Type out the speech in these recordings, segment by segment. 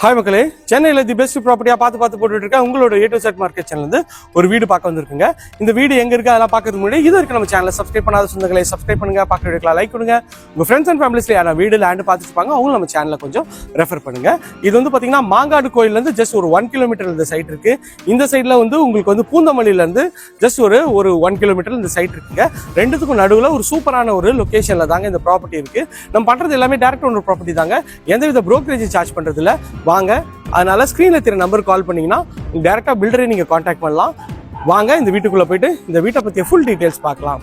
Hi மக்களே. சென்னையில் the best ப்ராப்பர்ட்டியாக பார்த்து பார்த்து போட்டுட்டு இருக்கேன் உங்களோட A to Z market channel ஒரு வீடு பார்க்க வந்திருக்குங்க. இந்த வீடு எங்கே இருக்குது அதெல்லாம் பார்க்கறதுக்கு முன்னாடி இது வரைக்கும் நம்ம சேனலை சப்ஸ்கிரைப் பண்ணாத சொந்தங்களை சப்ஸ்கிரைப் பண்ணுங்க. பார்க்க எடுக்கலாம் லைக் கொடுங்க. உங்கள் ஃப்ரெண்ட்ஸ் அண்ட் ஃபேமிலிஸ்ல யாரா வீடு லேண்டு பார்த்துட்டு அவங்களும் நம்ம சேனலை கொஞ்சம் ரெஃபர் பண்ணுங்க. இது வந்து பார்த்தீங்கன்னா மாங்காடு கோயிலேருந்து இருந்து ஜஸ்ட் ஒரு ஒன் கிலோமீட்டர் இந்த சைட் இருக்கு. இந்த சைடில் வந்து உங்களுக்கு வந்து பூந்தமல்லியிலேருந்து ஜஸ்ட் ஒரு ஒரு ஒன் கிலோமீட்டர் இந்த சைட் இருக்குங்க. ரெண்டுத்துக்கும் நடுவில் ஒரு சூப்பரான ஒரு லொக்கேஷனில் தாங்க இந்த ப்ராப்பர்ட்டி இருக்கு. நம்ம பண்ணுறது எல்லாமே டேரக்ட் ஒன்று ப்ராப்பர்ட்டி தாங்க. எந்தவித ப்ரோக்கரேஜ் சார்ஜ் பண்ணுறதில்ல வாங்க. அதனால ஸ்க்ரீனில் தெரிய நம்பர் கால் பண்ணீங்கன்னா டேரெக்டாக பில்டரை நீங்கள் காண்டாக்ட் பண்ணலாம். வாங்க இந்த வீட்டுக்குள்ளே போயிட்டு இந்த வீட்டை பற்றிய ஃபுல் டீட்டெயில்ஸ் பார்க்கலாம்.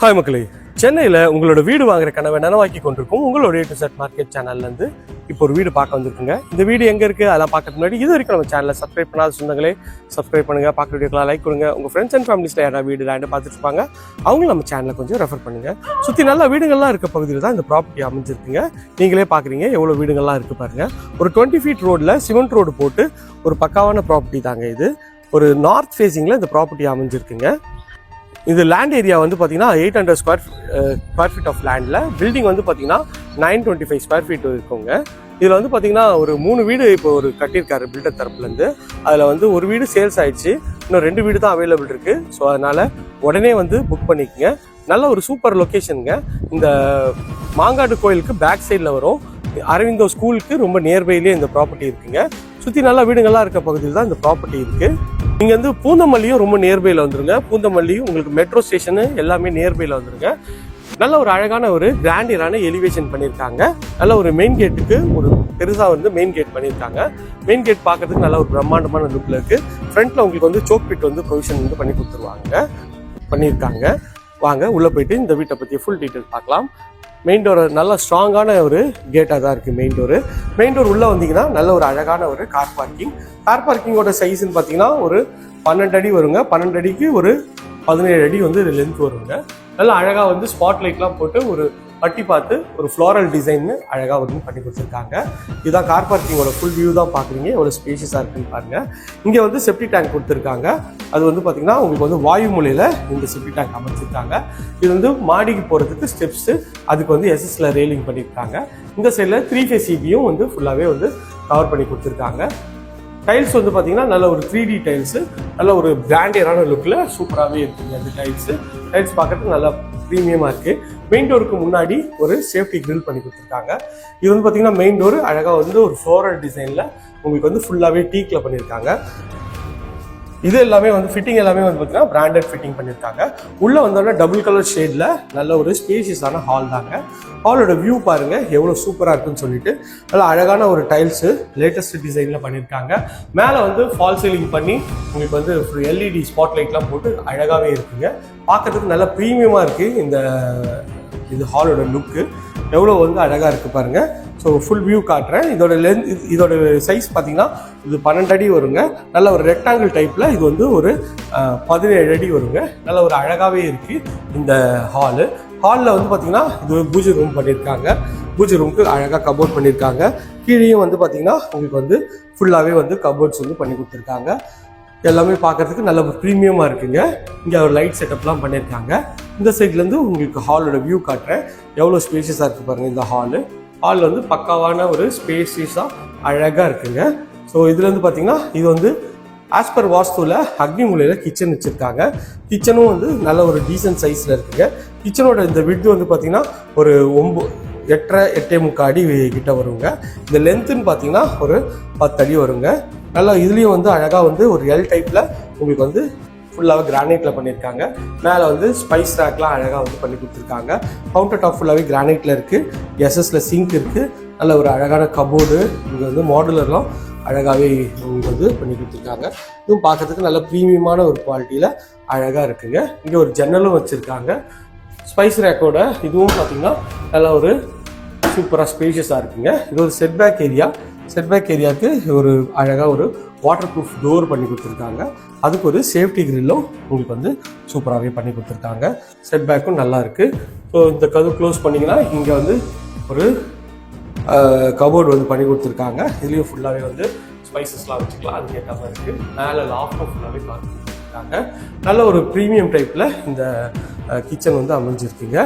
ஹாய் மக்களே. சென்னையில் உங்களோட வீடு வாங்குற கனவை நனவாக்கி கொண்டிருக்கும் உங்களோட டு செட் மார்க்கெட் சேனல்லேருந்து இப்போ ஒரு வீடு பார்க்க வந்திருக்குங்க. இந்த வீடு எங்கே இருக்குது அதெல்லாம் பார்க்கறதுக்கு முன்னாடி இது வரைக்கும் நம்ம சேனலை சப்ஸ்கிரைப் பண்ணாத சொந்தங்களே சப்ஸ்கிரைப் பண்ணுங்கள் பார்க்குற வீடியோக்கெலாம் லைக் கொடுங்க. உங்கள் ஃப்ரெண்ட்ஸ் அண்ட் ஃபேமிலிஸில் யாராவது வீடு லேண்டு பார்த்துட்டு இருப்பாங்க அவங்களும் நம்ம சேனலை கொஞ்சம் ரெஃபர் பண்ணுங்கள் சுற்றி நல்லா வீடுகள்லாம் இருக்க பகுதியில் தான் இந்த ப்ராப்பர்ட்டி அமைஞ்சிருக்குங்க. நீங்களே பார்க்குறீங்க எவ்வளோ வீடுகள்லாம் இருக்குது பாருங்கள் ஒரு டுவெண்ட்டி ஃபீட் ரோடில் சிமெண்ட் ரோடு போட்டு ஒரு பக்காவான ப்ராப்பர்ட்டி தாங்க இது. ஒரு நார்த் ஃபேஸிங்கில் இந்த ப்ராப்பர்ட்டி அமைஞ்சிருக்குங்க. இது லேண்ட் ஏரியா வந்து பார்த்தீங்கன்னா eight hundred square square feet of லேண்டில் பில்டிங் வந்து பார்த்தீங்கன்னா nine twenty five square feet இருக்குங்க. இதில் வந்து பார்த்தீங்கன்னா ஒரு மூணு வீடு இப்போ ஒரு கட்டியிருக்காரு பில்டர் தரப்புலேருந்து அதில் வந்து ஒரு வீடு சேல்ஸ் ஆயிடுச்சு. இன்னும் ரெண்டு வீடு தான் அவைலபிள் இருக்குது ஸோ அதனால் உடனே வந்து புக் பண்ணிக்கோங்க. நல்ல ஒரு சூப்பர் லொக்கேஷனுங்க இந்த மாங்காடு கோயிலுக்கு பேக் சைடில் வரும். அரவிந்தோ ஸ்கூலுக்கு ரொம்ப நியர்பைலேயே இந்த ப்ராப்பர்ட்டி இருக்குங்க. சுற்றி நல்ல வீடுங்கள்லாம் இருக்க பகுதியில் தான் இந்த ப்ராப்பர்ட்டி இருக்குது நீங்கள் வந்து பூந்தமல்லியும் ரொம்ப நியர்பைல வந்துருங்க. பூந்தமல்லியும் உங்களுக்கு மெட்ரோ ஸ்டேஷனு எல்லாமே நியர்பைல வந்துருங்க. நல்ல ஒரு அழகான ஒரு கிராண்டியரான எலிவேஷன் பண்ணியிருக்காங்க நல்ல ஒரு மெயின் கேட்டுக்கு ஒரு பெருசாக வந்து மெயின் கேட் பண்ணியிருக்காங்க மெயின் கேட் பார்க்கறதுக்கு நல்ல ஒரு பிரம்மாண்டமான லுக்கில் இருக்கு. ஃப்ரண்ட்ல உங்களுக்கு வந்து சோக் பிட் வந்து ப்ரொவிஷன் வந்து பண்ணி கொடுத்துருவாங்க. பண்ணியிருக்காங்க வாங்க உள்ளே போயிட்டு இந்த வீட்டை பற்றி ஃபுல் டீட்டெயில் பார்க்கலாம். மெயின் டோர் நல்ல ஸ்ட்ராங்கான ஒரு கேட்டாக தான் இருக்குது மெயின் டோரு மெயின் டோர் உள்ளே வந்தீங்கன்னா நல்ல ஒரு அழகான ஒரு கார் பார்க்கிங் கார் பார்க்கிங்கோட சைஸ்ன்னு பார்த்தீங்கன்னா ஒரு பன்னெண்டு அடி வருங்க. பன்னெண்டு அடிக்கு ஒரு பதினேழு அடி வந்து லென்த் வருங்க. நல்லா அழகாக வந்து ஸ்பாட் லைட்லாம் போட்டு ஒரு பட்டி பார்த்து ஒரு ஃப்ளோரல் டிசைன் அழகாக வந்து பண்ணி கொடுத்துருக்காங்க. இதுதான் கார் பார்க்கிங்கோட ஃபுல் வியூ தான் பார்க்குறீங்க. எவ்வளோ ஸ்பேஷியஸாக இருக்குன்னு பாருங்கள் இங்கே வந்து செப்டி டேங்க் கொடுத்துருக்காங்க. அது வந்து பார்த்திங்கன்னா உங்களுக்கு வந்து வாயு மூலையில் இந்த செப்டி டேங்க் அமைச்சிருக்காங்க. இது வந்து மாடிக்கு போகிறதுக்கு ஸ்டெப்ஸு அதுக்கு வந்து எஸ்எஸ்ல ரெயிலிங் பண்ணியிருக்காங்க. இந்த சைடில் த்ரீ ஃபேஸ் சிபியும் வந்து ஃபுல்லாகவே வந்து கவர் பண்ணி கொடுத்துருக்காங்க. டைல்ஸ் வந்து பார்த்தீங்கன்னா நல்ல ஒரு த்ரீ டி டைல்ஸு நல்ல ஒரு பிராண்டியரான லுக்கில் சூப்பராகவே இருக்குங்க. அந்த டைல்ஸு டைல்ஸ் பார்க்கறதுக்கு நல்லா ப்ரீமியமாக இருக்குது மெயின் டோருக்கு முன்னாடி ஒரு சேஃப்டி கிரில் பண்ணி கொடுத்துருக்காங்க. இது வந்து பார்த்தீங்கன்னா மெயின் டோர் அழகாக வந்து ஒரு ஃப்ளோரல் டிசைனில் உங்களுக்கு வந்து ஃபுல்லாகவே டீக்கில் பண்ணியிருக்காங்க இது எல்லாமே வந்து ஃபிட்டிங் எல்லாமே வந்து பார்த்தீங்கன்னா பிராண்டட் ஃபிட்டிங் பண்ணியிருக்காங்க உள்ளே வந்தோடனே டபுள் கலர் ஷேடில் நல்ல ஒரு ஸ்பேஷியஸான ஹால் தாங்க. ஹாலோட வியூ பாருங்கள் எவ்வளோ சூப்பராக இருக்குன்னு சொல்லிட்டு. நல்லா அழகான ஒரு டைல்ஸு லேட்டஸ்ட் டிசைனில் பண்ணியிருக்காங்க மேலே வந்து ஃபால் சீலிங் பண்ணி உங்களுக்கு வந்து எல்இடி ஸ்பாட் லைட்லாம் போட்டு அழகாகவே இருக்குங்க. பார்க்கறதுக்கு நல்லா ப்ரீமியமாக இருக்குது இந்த இது ஹாலோட லுக்கு. எவ்வளோ வந்து அழகாக இருக்குது பாருங்க. ஸோ ஃபுல் வியூ காட்டுறேன். இதோட லென்த் இதோட சைஸ் பார்த்தீங்கன்னா இது பன்னெண்டு அடி வருங்க. நல்ல ஒரு ரெக்டாங்கிள் டைப்பில் இது வந்து ஒரு பதினேழு அடி வருங்க. நல்ல ஒரு அழகாகவே இருக்குது இந்த ஹாலு ஹாலில் வந்து பார்த்தீங்கன்னா இது பூஜை ரூம் பண்ணியிருக்காங்க. பூஜை ரூமுக்கு அழகாக கபோர்ட் பண்ணியிருக்காங்க. கீழேயும் வந்து பார்த்தீங்கன்னா உங்களுக்கு வந்து ஃபுல்லாகவே வந்து கபோர்ட்ஸ் வந்து பண்ணி கொடுத்துருக்காங்க. எல்லாமே பார்க்கறதுக்கு நல்ல ஒரு ப்ரீமியமாக இருக்குங்க. இங்கே ஒரு லைட் செட்டப்லாம் பண்ணியிருக்காங்க இந்த சைட்லேருந்து உங்களுக்கு ஹாலோட வியூ காட்டுறேன். எவ்வளோ ஸ்பேஷியஸாக இருக்குது பாருங்கள் இந்த ஹாலு ஹாலில் வந்து பக்காவான ஒரு ஸ்பேஷியஸாக அழகாக இருக்குங்க. ஸோ இதுலேருந்து பார்த்தீங்கன்னா இது வந்து ஆஸ் பர் வாஸ்துவில் அக்னி மூலையில் கிச்சன் வச்சுருக்காங்க. கிச்சனும் வந்து நல்ல ஒரு டீசன்ட் சைஸில் இருக்குங்க. கிச்சனோட இந்த விட்டு வந்து பார்த்திங்கன்னா ஒரு ஒம்போ எட்டரை எட்டே முக்கால் அடி கிட்ட வருங்க. இந்த லென்த்துன்னு பார்த்தீங்கன்னா ஒரு பத்து அடி வருங்க. நல்லா இதுலேயும் வந்து அழகாக வந்து ஒரு எல் டைப்பில் உங்களுக்கு வந்து ஃபுல்லாகவே கிரானைட்டில் பண்ணியிருக்காங்க மேலே வந்து ஸ்பைஸ் ரேக்லாம் அழகாக வந்து பண்ணி கொடுத்துருக்காங்க. கவுண்டர் டாப் ஃபுல்லாகவே கிரானைட்டில் இருக்குது எஸ்எஸில் சிங்க் இருக்குது நல்ல ஒரு அழகான கபோர்டு இங்கே வந்து மாடுலர்லாம் அழகாகவே உங்களுக்கு வந்து பண்ணி கொடுத்துருக்காங்க. இதுவும் பார்க்கறதுக்கு நல்ல ப்ரீமியமான ஒரு குவாலிட்டியில் அழகாக இருக்குங்க. இங்கே ஒரு ஜன்னலும் வச்சுருக்காங்க. ஸ்பைஸ் ரேக்கோட இதுவும் பார்த்தீங்கன்னா நல்லா ஒரு சூப்பராக ஸ்பேஷியஸாக இருக்குங்க. இது ஒரு செட்பேக் ஏரியா செட்பேக் ஏரியாவுக்கு ஒரு அழகாக ஒரு வாட்டர் ப்ரூஃப் டோர் பண்ணி கொடுத்துருக்காங்க. அதுக்கு ஒரு சேஃப்டி கிரில்லும் உங்களுக்கு வந்து சூப்பராகவே பண்ணி கொடுத்துருக்காங்க. செட்பேக்கும் நல்லா இருக்குது ஸோ இந்த கதவு க்ளோஸ் பண்ணிங்கன்னா இங்கே வந்து ஒரு கபோர்டு வந்து பண்ணி கொடுத்துருக்காங்க. இதுலேயும் ஃபுல்லாகவே வந்து ஸ்பைசஸ்லாம் வச்சுக்கலாம். அதுக்கு ஏற்ற மாதிரி இருக்குது மேலே லாஃப்டும் ஃபுல்லாகவே பார்த்து கொடுத்துருக்காங்க நல்ல ஒரு ப்ரீமியம் டைப்பில் இந்த கிச்சன் வந்து அமைஞ்சிருக்குங்க.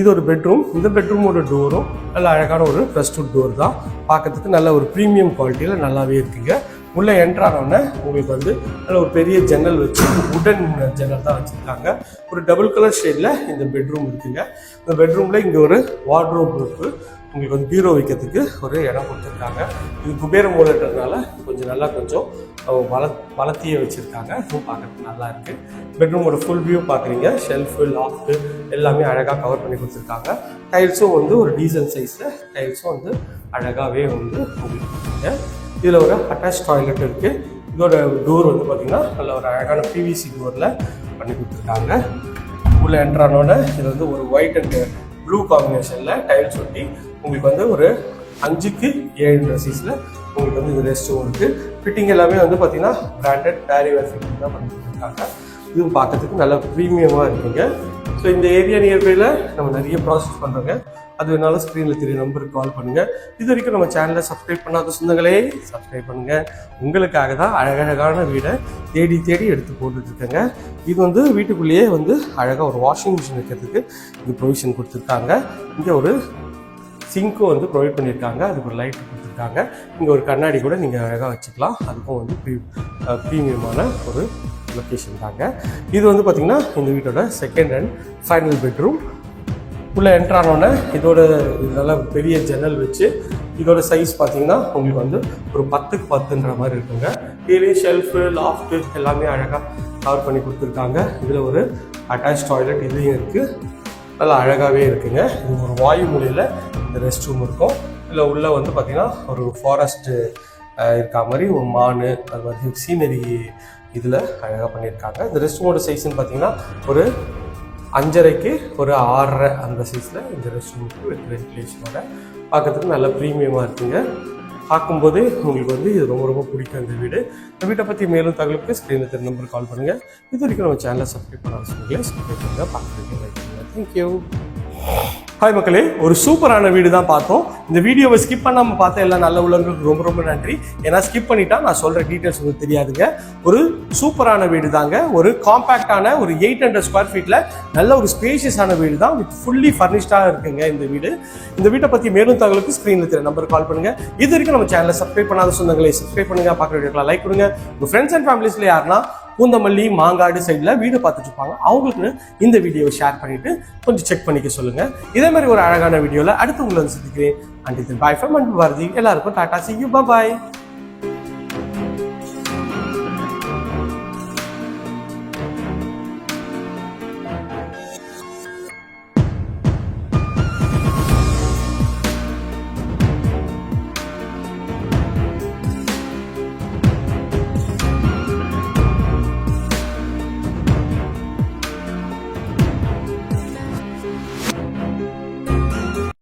இது ஒரு பெட்ரூம் இந்த பெட்ரூமோட டோரும் நல்ல அழகான ஒரு ப்ரெஸ்டூட் டோர் தான். பார்க்கறதுக்கு நல்ல ஒரு ப்ரீமியம் குவாலிட்டியில் நல்லாவே இருக்குங்க. உள்ளே என்ட்ரானோடனே உங்களுக்கு வந்து நல்ல ஒரு பெரிய ஜன்னல் வச்சு உடன் ஜன்னல் தான் வச்சுருக்காங்க. ஒரு டபுள் கலர் ஷேடில் இந்த பெட்ரூம் இருக்குங்க. இந்த பெட்ரூமில் இங்கே ஒரு வார்ட்ரோப் இருக்குது உங்களுக்கு வந்து பீரோ வைக்கிறதுக்கு ஒரு இடம் கொடுத்துருக்காங்க. இது குபேரம் மூலன்றதுனால கொஞ்சம் நல்லா கொஞ்சம் வள வளர்த்தியே வச்சுருக்காங்க. இதுவும் பார்க்கறதுக்கு நல்லா இருக்குது பெட்ரூமோட ஃபுல் வியூ பார்க்குறீங்க. ஷெல்ஃபு லாஃப்ட்டு எல்லாமே அழகாக கவர் பண்ணி கொடுத்துருக்காங்க. டைல்ஸும் வந்து ஒரு டீசன்ட் சைஸில் டைல்ஸும் வந்து அழகாகவே வந்து உங்களுக்கு இதில் ஒரு அட்டாச் டாய்லெட் இருக்குது இதோட டோர் வந்து பார்த்தீங்கன்னா நல்ல ஒரு அழகான பிவிசி டோரில் பண்ணி கொடுத்துருக்காங்க. உள்ள என்ட்ரானோட இது வந்து ஒரு ஒயிட் அண்ட் ப்ளூ காம்பினேஷனில் டைல்ஸ் ஒட்டி உங்களுக்கு வந்து ஒரு அஞ்சுக்கு ஏழு ட்ரெஸ்ஸஸில் உங்களுக்கு வந்து இது ரெஸ்ட்டும் இருக்குது ஃபிட்டிங் எல்லாமே வந்து பார்த்தீங்கன்னா பிராண்டட் டேரிவேர் ஃபிட்டிங் தான் பண்ணிட்டுருக்காங்க. இதுவும் பார்க்கறதுக்கு நல்ல ப்ரீமியமாக இருக்குங்க. ஸோ இந்த ஏரியா நியர்பையில் நம்ம நிறைய ப்ராசஸ் பண்ணுறோங்க அது வேணாலும் ஸ்க்ரீனில் தெரிய நம்பருக்கு கால் பண்ணுங்கள் இது வரைக்கும் நம்ம சேனலை சப்ஸ்கிரைப் பண்ணாத சொந்தங்களே சப்ஸ்கிரைப் பண்ணுங்கள் உங்களுக்காக தான் அழகழகான வீடை தேடி தேடி எடுத்து போட்டுட்ருக்கேங்க. இது வந்து வீட்டுக்குள்ளேயே வந்து அழகாக ஒரு வாஷிங் மிஷின் வைக்கிறதுக்கு இது ப்ரொவிஷன் கொடுத்துருக்காங்க. இங்கே ஒரு சிங்க்கும் வந்து ப்ரொவைட் பண்ணியிருக்காங்க அதுக்கு ஒரு லைட் கொடுத்துருக்காங்க. இங்கே ஒரு கண்ணாடி கூட நீங்கள் அழகாக வச்சுக்கலாம். அதுக்கும் வந்து ப்ரீ ப்ரீமியமான ஒரு லொக்கேஷன் தாங்க. இது வந்து பார்த்திங்கன்னா இந்த வீட்டோட செகண்ட் அண்ட் ஃபைனல் பெட்ரூம் உள்ளே என்ட்ரானோடனே இதோட இது நல்ல பெரிய ஜன்னல் வச்சு இதோட சைஸ் பார்த்தீங்கன்னா உங்களுக்கு வந்து ஒரு பத்துக்கு பத்துன்ற மாதிரி இருக்குங்க. கீழே ஷெல்ஃபு லாஃப்ட்டு எல்லாமே அழகாக கவர் பண்ணி கொடுத்துருக்காங்க. இதில் ஒரு அட்டாச் டாய்லெட் இதுலேயும் இருக்குது நல்லா அழகாகவே இருக்குங்க. இது ஒரு வாயு மூலையில் ரெஸ்ட் ரூம் இருக்கும். இல்லை உள்ளே வந்து பார்த்திங்கன்னா ஒரு ஃபாரஸ்ட்டு இருக்கா மாதிரி ஒரு மான் அது மாதிரி சீனரி இதில் அழகாக பண்ணியிருக்காங்க. இந்த ரெஸ்ட் ரூமோட சைஸ்ன்னு பார்த்தீங்கன்னா ஒரு அஞ்சரைக்கு ஒரு ஆறரை அந்த சைஸில் இந்த ரெஸ்ட் ரூமுக்கு வித் வென்டிலேஷனோட பார்க்கறதுக்கு நல்ல ப்ரீமியமாக இருக்குங்க. பார்க்கும்போது உங்களுக்கு வந்து இது ரொம்ப ரொம்ப பிடிக்கும் இந்த வீடு. இந்த வீட்டை பற்றி மேலும் தகவலுக்கு ஸ்க்ரீனில் தெரிய நம்பருக்கு கால் பண்ணுங்கள் இது வரைக்கும் நம்ம சேனலை சப்ஸ்கிரைப் பண்ண அவசியம் சப்ஸ்கிரைப் பண்ணுங்கள் பார்க்குறதுக்கு தேங்க்யூ ஹாய் மக்களே ஒரு சூப்பரான வீடு தான் பார்த்தோம். இந்த வீடியோவை ஸ்கிப் பண்ணாமல் பார்த்த எல்லா நல்ல உள்ளவங்களுக்கு ரொம்ப ரொம்ப நன்றி. ஏன்னா ஸ்கிப் பண்ணிட்டா நான் சொல்கிற டீட்டெயில்ஸ் உங்களுக்கு தெரியாதுங்க. ஒரு சூப்பரான வீடு தாங்க. ஒரு காம்பேக்டான ஒரு எயிட் ஹண்ட்ரட் ஸ்கொயர் ஃபீட்டில் நல்ல ஒரு ஸ்பேஷியஸான வீடு தான். வித் ஃபுல்லி ஃபர்னிஷ்டாக இருக்குங்க இந்த வீடு. இந்த வீட்டை பற்றி மேலும் தகவலுக்கு ஸ்க்ரீனில் தெரிய நம்பருக்கு கால் பண்ணுங்கள் இது வரைக்கும் நம்ம சேனலை சப்ஸ்கிரைப் பண்ணாத சொந்தங்களை சப்ஸ்கிரைப் பண்ணுங்கள் பார்க்குற வீடியோக்கெல்லாம் லைக் கொடுங்க. உங்கள் ஃப்ரெண்ட்ஸ் அண்ட் ஃபேமிலிஸில் யாருன்னா பூந்தமல்லி மாங்காடு சைடில் வீடு பார்த்துட்டு இருப்பாங்க அவங்களுக்கு இந்த வீடியோவை ஷேர் பண்ணிட்டு கொஞ்சம் செக் பண்ணிக்க சொல்லுங்க. இதே மாதிரி ஒரு அழகான வீடியோவில் அடுத்து உங்களை வந்து சந்திக்கிறேன். அண்ட் இது பாய் ஃப்ரம் அன்பு பாரதி. எல்லாருக்கும் டாடா சி யூ பாய்